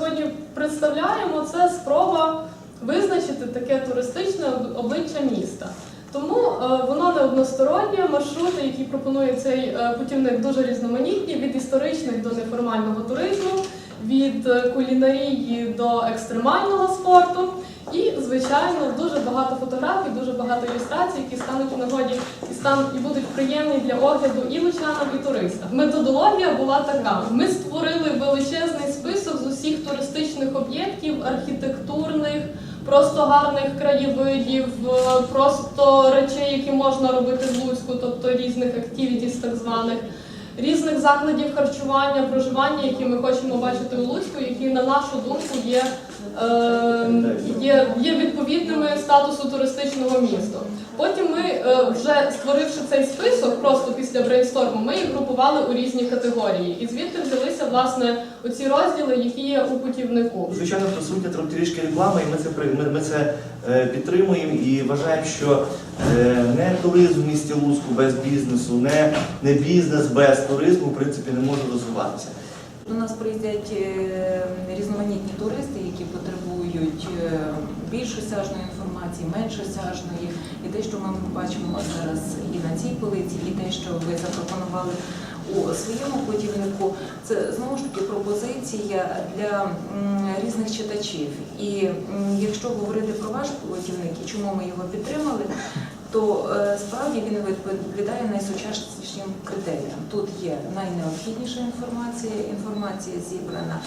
сьогодні представляємо, це спроба визначити таке туристичне обличчя міста. Тому е, воно не одностороннє. Маршрути, які пропонує цей е, путівник, дуже різноманітні від історичних до неформального туризму, від е, кулінарії до екстремального спорту. І, звичайно, дуже багато фотографій, дуже багато ілюстрацій, які стануть у нагоді і стан і будуть приємні для огляду і лучанам, і туристам. Методологія була така: ми створили величезний список усіх туристичних об'єктів, архітектурних, просто гарних краєвидів, е, просто речей, які можна робити в Луцьку, тобто різних активітіс, так званих. Різних закладів харчування, проживання, які ми хочемо бачити у Луцьку, які на нашу думку є, е, є, є відповідними статусу туристичного міста. Потім ми, е, вже створивши цей список, просто після брейнсторму, ми їх групували у різні категорії. І звідти взялися власне оці розділи, які є у путівнику. Звичайно, присутня тр- трішки реклами, і ми це ми, ми це е, підтримуємо і вважаємо, що е, не туризм в місті Луцьку без бізнесу, не, не бізнес без туризму, в принципі, не може розвиватися. До нас приїздять е, різноманітні туристи, які потребують е, більш осяжної інформації, менш осяжної. І те, що ми бачимо зараз і на цій полиці, і те, що ви запропонували у своєму путівнику, це знову ж таки пропозиція для різних читачів. І якщо говорити про ваш путівник і чому ми його підтримали, то е, справді він відповідає найсучаснішим критеріям. Тут є найнеобхідніша інформація, інформація зібрана,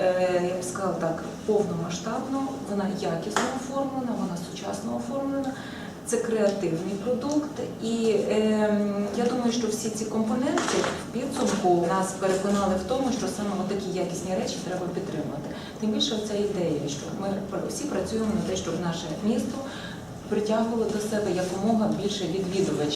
е, я б сказала так, повномасштабно, вона якісно оформлена, вона сучасно оформлена. Це креативний продукт, і е, я думаю, що всі ці компоненти в підсумку нас переконали в тому, що саме такі якісні речі треба підтримати. Тим більше ця ідея, що ми всі працюємо на те, щоб наше місто притягувало до себе якомога більше відвідувачів.